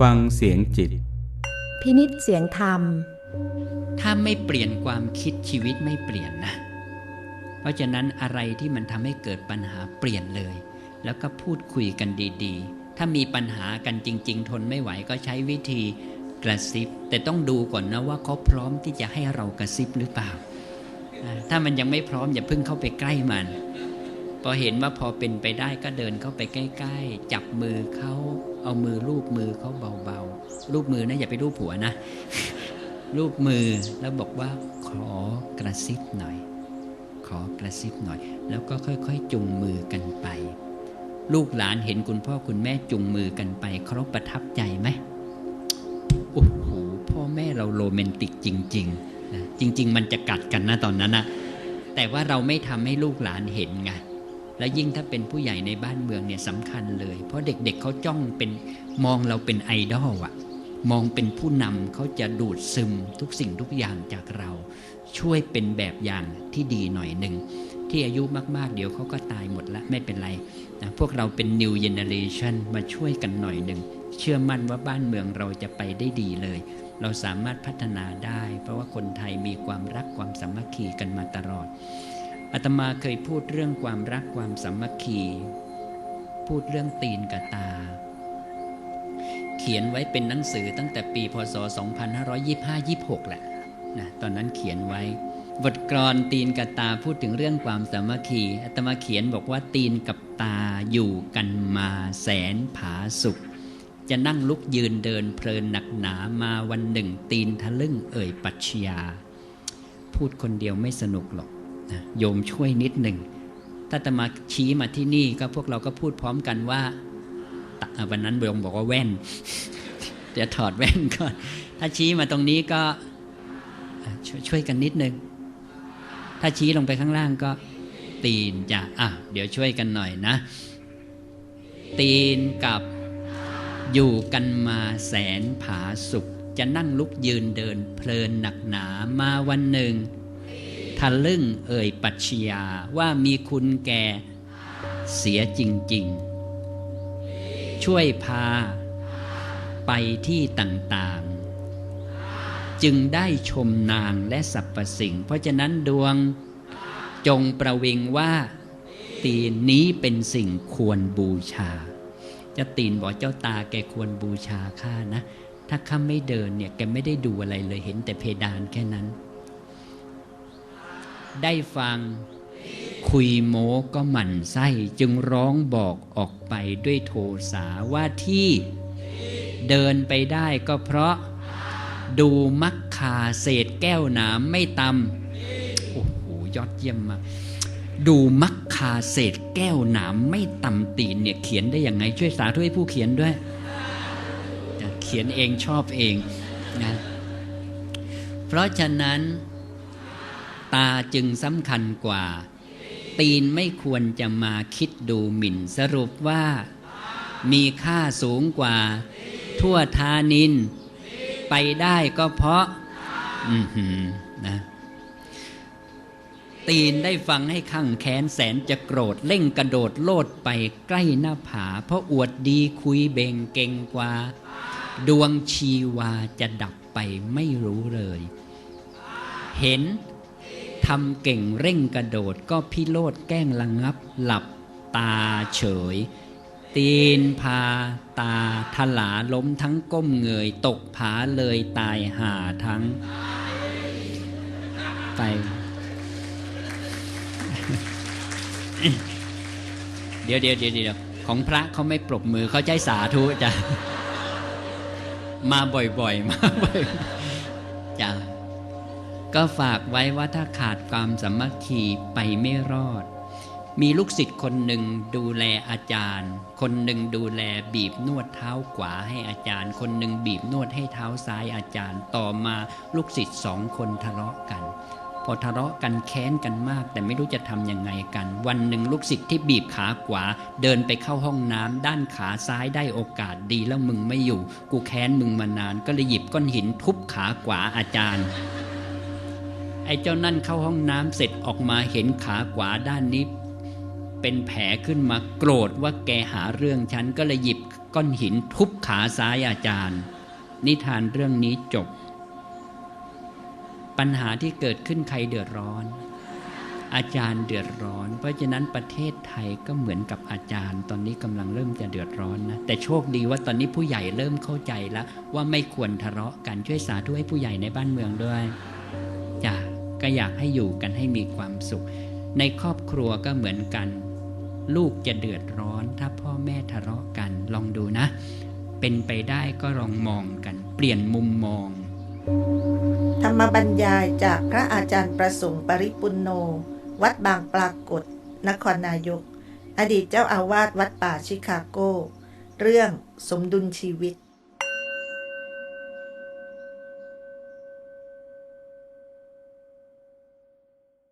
ฟังเสียงจิต พินิษเสียงธรรม ถ้าไม่เปลี่ยนความคิดชีวิตไม่เปลี่ยนนะ เพราะฉะนั้นอะไรที่มันทำให้เกิดปัญหาเปลี่ยนเลย แล้วก็พูดคุยกันดีๆ ถ้ามีปัญหากันจริง ๆ ทนไม่ไหวก็ใช้วิธีกระซิบ แต่ต้องดูก่อนนะว่าเขาพร้อมที่จะให้เรากระซิบหรือเปล่า ถ้ามันยังไม่พร้อมอย่าเพิ่งเข้าไปใกล้มันพอเห็นว่าพอเป็นไปได้ก็เดินเข้าไปใกล้ ๆ จับมือเขา เอามือลูบมือเขาเบาๆลูบมือนะอย่าไปลูบผัวนะรูปมือแล้วบอกว่าขอกระซิบหน่อย ขอกระซิบหน่อย แล้วก็ค่อยๆ จุงมือกันไป ลูกหลานเห็นคุณพ่อคุณแม่จุงมือกันไปเขาประทับใจไหมโอ้โหพ่อแม่เราโรแมนติกจริงๆนะจริง ๆ มันจะกัดกันนะตอนนั้นนะแต่ว่าเราไม่ทำให้ลูกหลานเห็นไง แล้วยิ่งถ้าเป็นผู้ใหญ่ในบ้านเมืองเนี่ยสำคัญเลย เพราะเด็กๆเเขาจ้องเป็นมองเราเป็นไอดอลอะมองเป็นผู้นำเขาจะดูดซึมทุกสิ่งทุกอย่างจากเรา ช่วยเป็นแบบอย่างที่ดีหน่อยหนึ่ง ที่อายุมากๆ เดี๋ยวเขาก็ตายหมดละไม่เป็นไรนะพวกเราเป็น new generation มาช่วยกันหน่อยหนึ่ง เชื่อมั่นว่าบ้านเมืองเราจะไปได้ดีเลย เราสามารถพัฒนาได้ เพราะว่าคนไทยมีความรักความสามัคคีกันมาตลอด อาตมาเคยพูดเรื่องความรักความสามัคคี พูดเรื่องตีนกับตา เขียนไว้เป็นหนังสือตั้งแต่ปีพศ 2525-26แหละนะตอนนั้นเขียนไว้ บทกลอนตีนกับตาพูดถึงเรื่องความสามัคคีอาตมาเขียนบอกว่าตีนกับตาอยู่กันมาแสนผาสุข จะนั่งลุกยืนเดินเพลินหนักหนามาวันหนึ่ง ตีนทะลึ่งเอ่ยปัชญาพูดคนเดียวไม่สนุกหรอก โยมช่วยนิดหนึ่งถ้าจะมาชี้มาที่นี่ก็พวกเราก็พูดพร้อมกันว่าวันนั้นโยมบอกว่าแว่นเดี๋ยวถอดแว่นก่อน ถ้าชี้มาตรงนี้ก็ชช่วยกันนิดนึง ถ้าชี้ลงไปข้างล่างก็ ตีนจะอะเดี๋ยวช่วยกันหน่อยนะ ตีนกับอยู่กันมาแสนผาสุข จะนั่งลุกยืนเดินเพลินหนักหนามาวันหนึ่ง ทะลึ่งเอ่ยปัชญาว่ามีคุณแก่เสียจริง ๆ ช่วยพาไปที่ต่างๆ จึงได้ชมนางและสรรพสิ่ง เพราะฉะนั้นดวงจงประวิงว่า ตีนนี้เป็นสิ่งควรบูชา จะตีนบอกเจ้าตาแกควรบูชาข้านะ ถ้าข้าไม่เดินเนี่ยแกไม่ได้ดูอะไรเลยเห็นแต่เพดานแค่นั้น ได้ฟัง คุยโมก็หมั่นไส้จึงร้องบอกออกไปด้วยโทสาว่าที่เดินไปได้ก็เพราะดูมักคาเศษแก้วหนามไม่ตำโอ้โหยอดเยี่ยมมากดูมักคาเศษแก้วหนามไม่ตำตีนเนี่ยเขียนได้ยังไง ช่วยสาธุให้ผู้เขียนด้วย เขียนเองชอบเองนะเพราะฉะนั้น ตาจึงสำคัญกว่า ตีนไม่ควรจะมาคิดดูหมิ่นสรุปว่า มีค่าสูงกว่า ทั่วทานิน ไปได้ก็เพราะนะตีนได้ฟังให้ข้างแค้นแสนจะโกรธเร่งกระโดดโลดไปใกล้หน้าผา เพราะอวดดีคุยเบ่งเก่งกว่า ดวงชีวาจะดับไปไม่รู้เลย เห็น ทำเก่งเร่งกระโดด ก็พิโลดแกล้งระงับ หลับตาเฉย ตีนพาตาทลาล้มทั้งก้มเงย ตกผาเลยตายหาทั้งไปเดี๋ยวเดี๋ยวเดี๋ยวเดี๋ยวของพระเขาไม่ปรบมือเขาใจสาธุจ้ะมาบ่อยๆ มาบ่อยจ้ะ ก็ฝากไว้ว่าถ้าขาดความสามัคคีไปไม่รอด มีลูกศิษย์คนหนึ่งดูแลอาจารย์ คนหนึ่งดูแลบีบนวดเท้าขวาให้อาจารย์ คนหนึ่งบีบนวดให้เท้าซ้ายอาจารย์ ต่อมาลูกศิษย์สองคนทะเลาะกัน พอทะเลาะกันแค้นกันมาก แต่ไม่รู้จะทำยังไงกัน วันหนึ่งลูกศิษย์ที่บีบขาขวา เดินไปเข้าห้องน้ำด้านขาซ้ายได้โอกาสดีแล้วมึงไม่อยู่ กูแค้นมึงมานาน ก็เลยหยิบก้อนหินทุบขาขวาอาจารย์ ไอ้เจ้านั่นเข้าห้องน้ำเสร็จออกมาเห็นขาขวาด้านนี้ เป็นแผลขึ้นมาโกรธว่าแกหาเรื่องฉันก็เลยหยิบก้อนหินทุบขาซ้ายอาจารย์ นิทานเรื่องนี้จบ ปัญหาที่เกิดขึ้นใครเดือดร้อน อาจารย์เดือดร้อน เพราะฉะนั้นประเทศไทยก็เหมือนกับอาจารย์ ตอนนี้กำลังเริ่มจะเดือดร้อนนะแต่โชคดีว่าตอนนี้ผู้ใหญ่เริ่มเข้าใจแล้ว ว่าไม่ควรทะเลาะกันช่วยสาธุให้ผู้ใหญ่ในบ้านเมืองด้วยจ้ะ ก็อยากให้อยู่กันให้มีความสุข ในครอบครัวก็เหมือนกัน ลูกจะเดือดร้อน ถ้าพ่อแม่ทะเลาะกันลองดูนะ เป็นไปได้ก็ลองมองกัน เปลี่ยนมุมมอง ธรรมบรรยายจากพระอาจารย์ประสงค์ปริปุนโน วัดบางปรากฏ นครนายก อดีตเจ้าอาวาสวัดป่าชิคาโก เรื่องสมดุลชีวิต